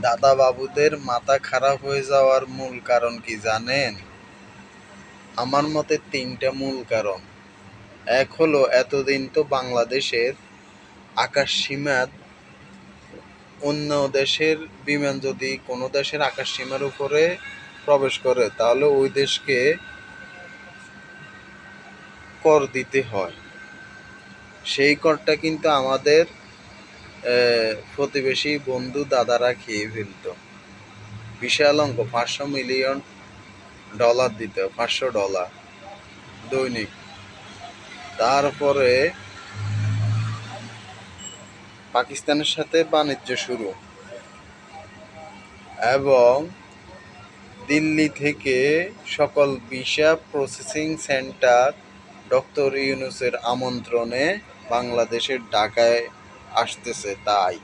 দাদা বাবুদের মাথা খারাপ হয়ে যাওয়ার মূল কারণ কি জানেন? আমার মতে তিনটা মূল কারণ। এক হলো, এতদিন তো বাংলাদেশের আকাশ সীমার, অন্য দেশের বিমান যদি কোনো দেশের আকাশ সীমার উপরে প্রবেশ করে, তাহলে ওই দেশকে কর দিতে হয়। সেই করটা কিন্তু আমাদের প্রতিবেশী বন্ধু দাদারা খেয়ে ফেলত। বিশাল অঙ্ক, পাঁচশো মিলিয়ন ডলার দিত, পাঁচশো ডলার দৈনিক। তারপরে পাকিস্তানের সাথে বাণিজ্য শুরু। এবং দিল্লি থেকে সকল ভিসা প্রসেসিং সেন্টার ডক্টর ইউনুসের আমন্ত্রণে বাংলাদেশের ঢাকায় আসতেছে তাই।